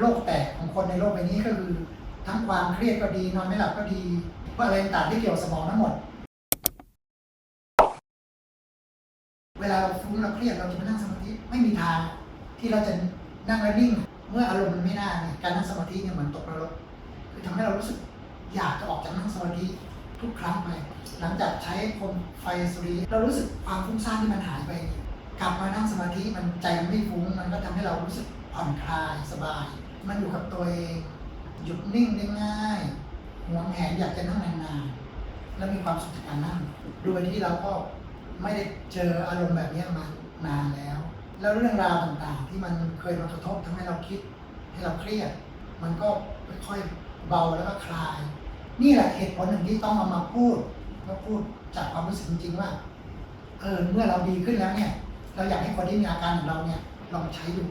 โลกแตกของคนในโลกใบนี้ก็คือ ทั้งความเครียดก็ดีนอนไม่หลับก็ดีว่าอะไรต่างที่เกี่ยวสมองทั้งหมด เวลาเราฟุ้งเราเครียดเราจะมานั่งสมาธิไม่มีทางที่เราจะนั่งแล้วนิ่งเมื่ออารมณ์มันไม่น่าเนี่ยการนั่งสมาธิเนี่ยเหมือนตกนรกคือทำให้เรารู้สึกอยากจะออกจากนั่งสมาธิทุกครั้งไปหลังจากใช้คมไฟสุริเรารู้สึกความฟุ้งซ่านที่มันหายไป กลับมานั่งสมาธิมันใจมันไม่ฟุ้งมันก็ทำให้เรารู้สึกผ่อนคลายสบาย มันอยู่กับตัวเอง หยุดนิ่งได้ง่ายหวงแหนอยากจะนั่งนานๆแล้วมีความสุขจากการนั่งโดยที่เราก็ไม่ได้เจออารมณ์แบบนี้มานานแล้ว แล้วเรื่องราวต่างๆ ที่มันเคยมากระทบทำให้เราคิดให้เราเครียด มันก็ค่อยๆเบาแล้วก็คลาย นี่แหละเหตุผลหนึ่งที่ต้องเอามาพูดก็พูดจากความรู้สึกจริงๆว่าเออเมื่อเราดีขึ้นแล้วเนี่ย เราอยากให้คนที่มีอาการองเราเนี่ยลองใช้ดู